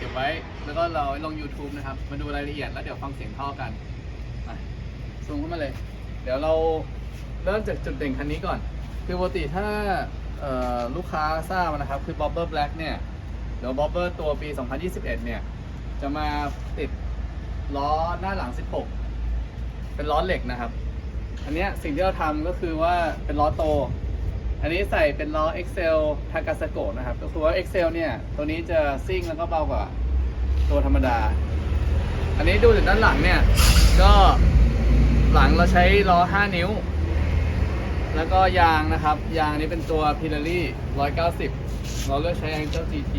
เก็บไว้ แล้วก็เราลง YouTube นะครับ มาดูรายละเอียดแล้วเดี๋ยวฟังเสียงท่อกันอะซูมเข้ามาเลย เดี๋ยวเราเริ่มจากจุดเด่นคันนี้ก่อน คือปกติถ้าลูกค้าทราบนะครับ คือ Bobber Black เนี่ยเดี๋ยว Bobber ตัวปี 2021 เนี่ยจะมาติดล้อหน้าหลัง 16 เป็นล้อเหล็กนะครับ อันเนี้ยสิ่งที่เราทำก็คือว่าเป็นล้อโต อันนี้ใส่เป็นล้อ Excel t a k a s a k o นะครับ ก็คือว่า Excel เนี่ยตัวนี้จะซิ่งแล้วก็เบากว่าตัวธรรมดา อันนี้ดูจากด้านหลังเนี่ย ก็หลังเราใช้ล้อ 5 นิ้ว แล้วก็ยางนะครับ ยางนี้เป็นตัว p i r e l i 190 เราเลือกใช้ยางเจ้า GT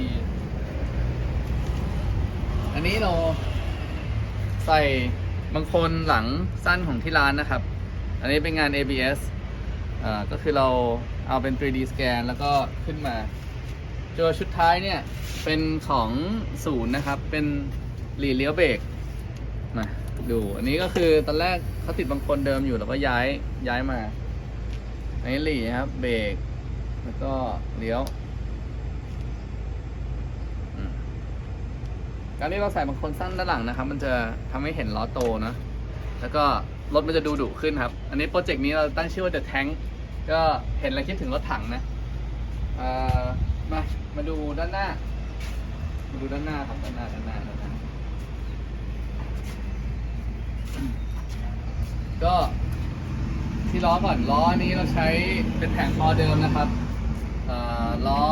อันนี้เราใส่บางคนหลังสั้นของที่ร้านนะครับ อันนี้เป็นงาน ABS อ่าก็คือเรา เอาเป็น 3D สแกนแล้วก็ขึ้นมาตัวชุดท้ายเนี่ย เป็นของศูนย์นะครับ เป็นหลีเลี้ยวเบรกมาดู อันนี้ก็คือตอนแรกเขาติดบางคนเดิมอยู่แล้วก็ย้ายย้ายมาอันนี้หลีครับ เบรกแล้วก็เลี้ยวการที่เราใส่บางคนสั้นด้านหลังนะครับ มันจะทำให้เห็นล้อโตนะแล้วก็รถมันจะดูดุขึ้นครับ อันนี้โปรเจกต์นี้เราตั้งชื่อว่า The Tank ก็เห็นแล้วคิดถึงรถถังนะมา มาดูด้านหน้า มาดูด้านหน้าครับด้านหน้าด้านหน้าด้านหน้า ก็ที่ล้อก่อนล้อนี้เราใช้เป็นแผงคอเดิมนะครับเอ่อล้อ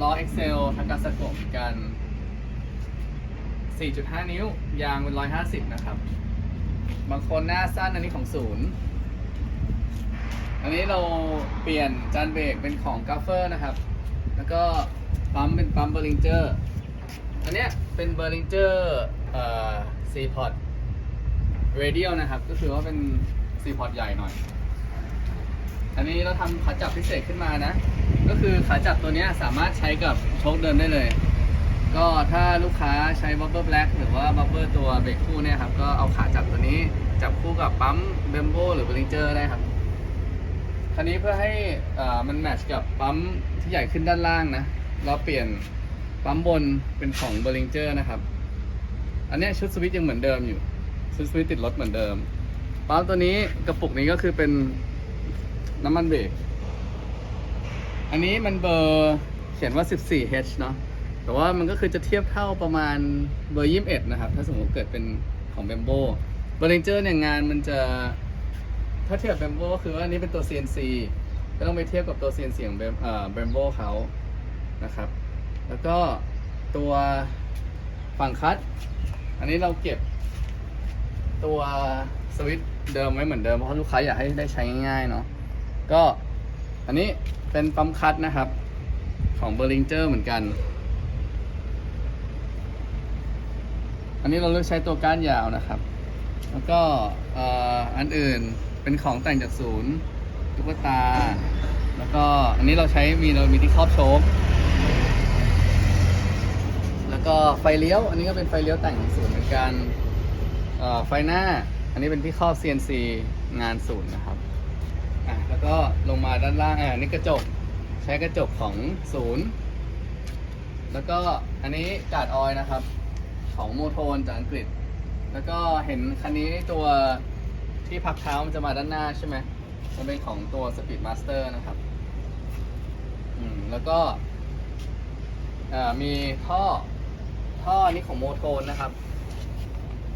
ล้อ Excel ทางการสะกดกัน 4.5 นิ้ว ยางเป็น 150 นะครับ บางคนหน้าสั้นอันนี้ของศูนย์ อันนี้เราเปลี่ยนจานเบรกเป็นของก a ฟเฟอร์นะครับ แล้วก็ปั๊มเป็นปั๊มเบอร์ลิงเจอร์ อันเนี้ยเป็นเบอร์ลิงเจอร์เอ่อซีพอร์ตเรเดียลนะครับ ก็คือว่าเป็นซีพอร์ตใหญ่หน่อย อันนี้เราทำขาจับพิเศษขึ้นมานะ ก็คือขาจับตัวนี้สามารถใช้กับโชคเดิมได้เลย ก็ถ้าลูกค้าใช้บับเบิลแบล็กหรือว่าบับเบิลตัวเบรกคู่เนี่ยครับ ก็เอาขาจับตัวนี้จับคู่กับปั๊มเบมโบหรือเบลิงเจอร์ได้ครับ คันนี้เพื่อให้อ่ามันแมทช์กับปั๊มที่ใหญ่ขึ้นด้านล่างนะ เราเปลี่ยนปั๊มบนเป็นของเบลิงเจอร์นะครับ อันนี้ชุดสวิตยังเหมือนเดิมอยู่ ชุดสวิตติดรถเหมือนเดิม ปั๊มตัวนี้กระปุกนี้ก็คือเป็นน้ำมันเบรก อันนี้มันเบอร์เขียนว่า 14H เนาะ แต่ว่ามันก็คือจะเทียบเท่าประมาณเบอร์ 21 นะครับ ถ้าสมมติเกิดเป็นของเบมโบเบอร์เรนเจอร์เนี่ยงานมันจะ ถ้าเทียบเบมโบก็คือว่าอันนี้เป็นตัว CNC ก็ต้องไปเทียบกับตัว CNC ของเบมเอ่อเบมโบเขานะครับ แล้วก็ตัวฝั่งคัตอันนี้เราเก็บตัวสวิตช์เดิมไว้เหมือนเดิม เพราะลูกค้าอยากให้ได้ใช้ง่ายๆเนาะ ก็อันนี้เป็นปั๊มคัตนะครับ ของเบอร์ลิงเจอร์เหมือนกัน อันนี้เราเลือกใช้ตัวก้านยาวนะครับ แล้วก็อันอื่น เป็นของแต่งจากศูนย์ตุ๊กตา แล้วก็อันนี้เราใช้มีเรามีที่ครอบโชคแล้วก็ไฟเลี้ยว อันนี้ก็เป็นไฟเลี้ยวแต่งของศูนย์เหมือนกันเอ่อไฟหน้า อันนี้เป็นที่ครอบ CNC งานศูนย์นะครับอะแล้วก็ลงมาด้านล่างอะอันนี้กระจกใช้กระจกของศูนย์แล้วก็อันนี้กาดออยนะครับ ของโมโทนจากอังกฤษ แล้วก็เห็นคันนี้ตัว ที่พักเท้ามันจะมาด้านหน้าใช่ไหมมันเป็นของตัว Speed Master นะครับ อืม แล้วก็มีท่อ ท่ออันนี้ของโมโทนนะครับ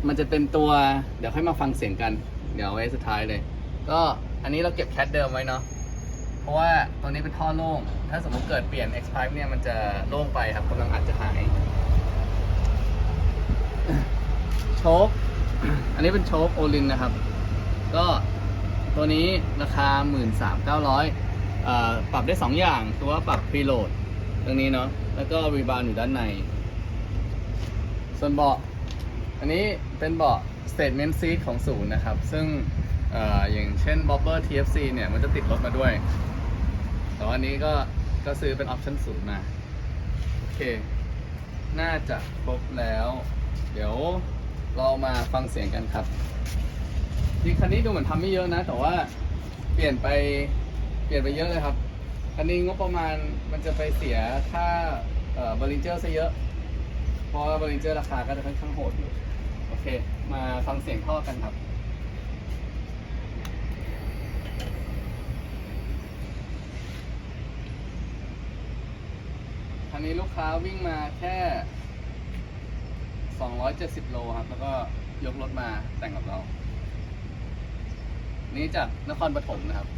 มันจะเป็นตัว เดี๋ยวค่อยมาฟังเสียงกัน เดี๋ยวไว้สุดท้ายเลย ก็อันนี้เราเก็บแคทเดิมไว้เนาะ เพราะว่าตัวนี้เป็นท่อโล่ง ถ้าสมมติเกิดเปลี่ยน X Pipe เนี่ยมันจะโล่งไปครับกำลังอัดจะหาย โชค อันนี้เป็นโชคโอลินนะครับ ก็ตัวนี้ราคา 13,900อ่าปรับได้ 2 อย่าง ตัวปรับพ r ีโหลดตรงนี้เนาะแล้วก็รีบาวอยู่ด้านใน ส่วนเบาะอันนี้เป็นเบาะ statement seat ของศูนย์นะครับ ซึ่งออย่างเช่น bobber TFC เนี่ยมันจะติดรถมาด้วย แต่ว่าอันนี้ก็ก็ซื้อเป็นออปชั่นศูนย์มาโอเค น่าจะครบแล้ว เดี๋ยวเรามาฟังเสียงกันครับ จริงคันนี้ดูเหมือนทำไม่เยอะนะ แต่ว่าเปลี่ยนไปเปลี่ยนไปเยอะเลยครับ คันนี้งบประมาณมันจะไปเสียค่าเบริเจอร์ซะเยอะ เพราะบริเจอร์ราคาก็จะค่อนข้างโหดอยู่ โอเค มาฟังเสียงท่อกันครับคันนี้ลูกค้าวิ่งมาแค่ 270 โลครับ แล้วก็ยกรถมาแต่งกับเรา นี่จากนครปฐมนะครับ